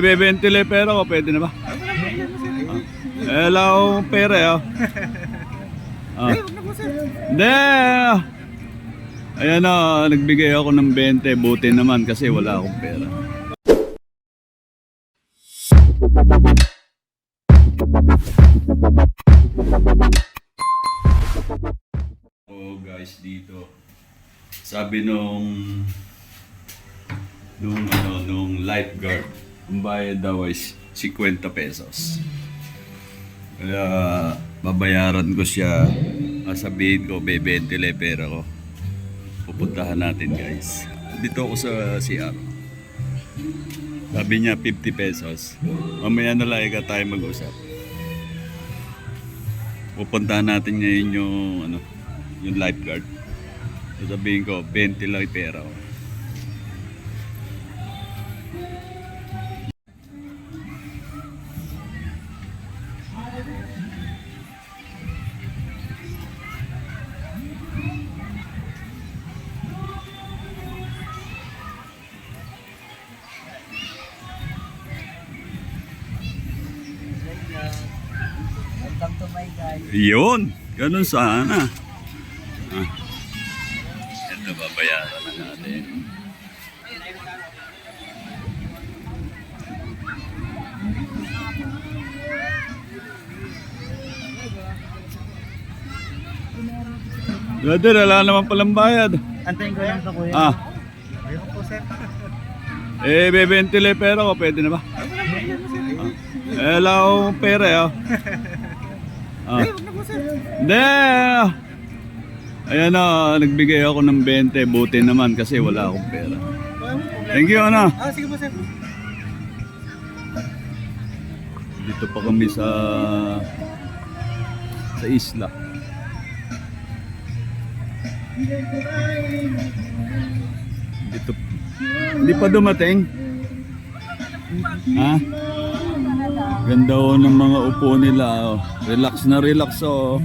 Bebentile pera ko, pwede na ba? Eh, wala akong pera eh. oh. Ah. Hindi! Ayan na, nagbigay ako ng 20. Buti naman kasi wala akong pera. Oh guys, dito. Sabi nung nung ano, nung lifeguard, bayad daw ay 50 pesos. Kaya babayaran ko siya. Sabihin ko, bebentile pera ko. Pupuntahan natin guys. Dito ako sa CR. Sabi niya 50 pesos. Mamaya na lang tayo mag-usap. Pupuntahan natin ngayon yung ano, yung lifeguard. Sabihin ko, 20 lang pera ko. Yun! Ganun sana. Ah. Ito, babayaran na natin. Brother, wala naman palang bayad. Antayin ko lang ito kuya. Ah, Ayun po sir. eh, bebentile pera ko, pwede na ba? Ah. Eh, wala akong pera eh. oh. Ah. Hindi! Ayan na, nagbigay ako ng 20. Buti naman kasi wala akong pera. Thank you, ano. Ah, sige po sir. Dito pa kami sa sa isla. Dito. Hindi pa dumating. Ha? Ganda oh ng mga upo nila. Oh. Relax na relax oh.